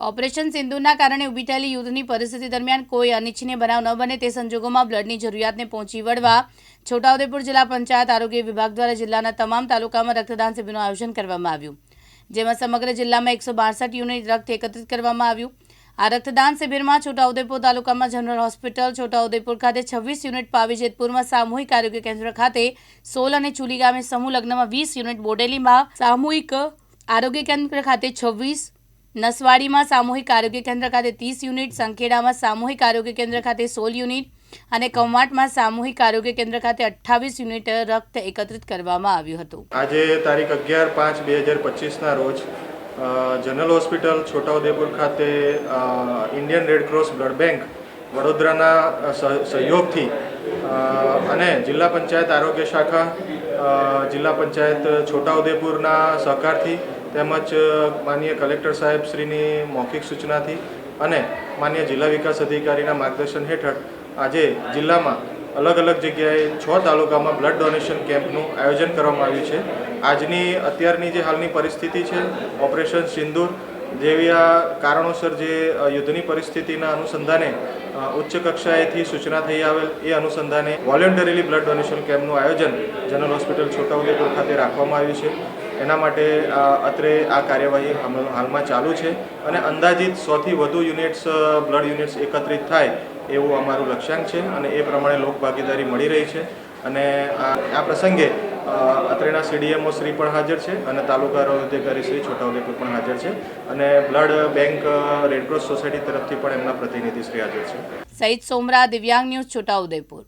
Operation સિંધુના કારણે ઊભી થયેલી યુદ્ધની પરિસ્થિતિ દરમિયાન કોઈ અનિચ્છનીય બનાવ ન બને તે સંજોગોમાં બ્લડની જરૂરિયાતને પહોંચી વળવા છોટાઉદેપુર જિલ્લા પંચાયત આરોગ્ય વિભાગ દ્વારા જિલ્લાના તમામ તાલુકામાં રક્તદાન શિબિરનું આયોજન કરવામાં આવ્યું. જેમાં સમગ્ર જિલ્લામાં એકસો બાસઠ યુનિટ રક્ત એકત્રિત કરવામાં આવ્યું. આ રક્તદાન શિબિરમાં છોટાઉદેપુર તાલુકામાં જનરલ હોસ્પિટલ, છોટાઉદેપુર ખાતે છવ્વીસ યુનિટ પાવીજેતપુરમાં સામૂહિક આરોગ્ય કેન્દ્ર ખાતે સોલ અને ચુલી ગામે સમૂહ લગ્નમાં વીસ યુનિટ બોડેલીમાં સામૂહિક આરોગ્ય કેન્દ્ર ખાતે છવ્વીસ નસવાડીમાં સામૂહિક આરોગ્ય કેન્દ્ર ખાતે ત્રીસ યુનિટ, સંખેડામાં સામૂહિક આરોગ્ય કેન્દ્ર ખાતે સોળ યુનિટ અને કવાંટમાં સામૂહિક આરોગ્ય કેન્દ્ર ખાતે અઠ્ઠાવીસ યુનિટ રક્ત એકત્રિત કરવામાં આવ્યું હતું. આજે તારીખ અગિયાર પાંચ બે હજાર પચીસના રોજ જનરલ હોસ્પિટલ છોટાઉદેપુર ખાતે ઇન્ડિયન રેડક્રોસ બ્લડ બેંક વડોદરાના સહ- સહયોગથી અને જિલ્લા પંચાયત આરોગ્ય શાખા જિલ્લા પંચાયત છોટાઉદેપુરના સહકારથી તેમજ માનનીય કલેક્ટર સાહેબ શ્રીની મૌખિક સૂચનાથી અને માન્ય જિલ્લા વિકાસ અધિકારીના માર્ગદર્શન હેઠળ આજે જિલ્લામાં અલગ અલગ જગ્યાએ છ તાલુકામાં બ્લડ ડોનેશન કેમ્પનું આયોજન કરવામાં આવ્યું છે. આજની, અત્યારની જે હાલની પરિસ્થિતિ છે, ઓપરેશન સિંદૂર જેવી આ કારણોસર જે યુદ્ધની પરિસ્થિતિના અનુસંધાને ઉચ્ચ કક્ષાએથી સૂચના થઈ આવેલ એ અનુસંધાને વોલેન્ટરીલી બ્લડ ડોનેશન કેમ્પનું આયોજન જનરલ હોસ્પિટલ છોટાઉદેપુર ખાતે રાખવામાં આવ્યું છે. એના માટે અત્રે આ કાર્યવાહી હાલ- હાલમાં ચાલુ છે અને અંદાજિત સોથી વધુ યુનિટ્સ બ્લડ યુનિટ્સ એકત્રિત થાય એવું અમારું લક્ષ્યાંક છે અને એ પ્રમાણે લોક ભાગીદારી મળી રહી છે. અને આ પ્રસંગે અત્રેના સીડીએમઓ શ્રી પણ હાજર છે અને તાલુકા આરોગ્ય અધિકારી શ્રી છોટાઉદેપુર પણ હાજર છે અને બ્લડ બેંક રેડક્રોસ સોસાયટી તરફથી પણ એમના પ્રતિનિધિ શ્રી હાજર છે. સહિત સોમરા, દિવ્યાંગ ન્યૂઝ છોટાઉદેપુર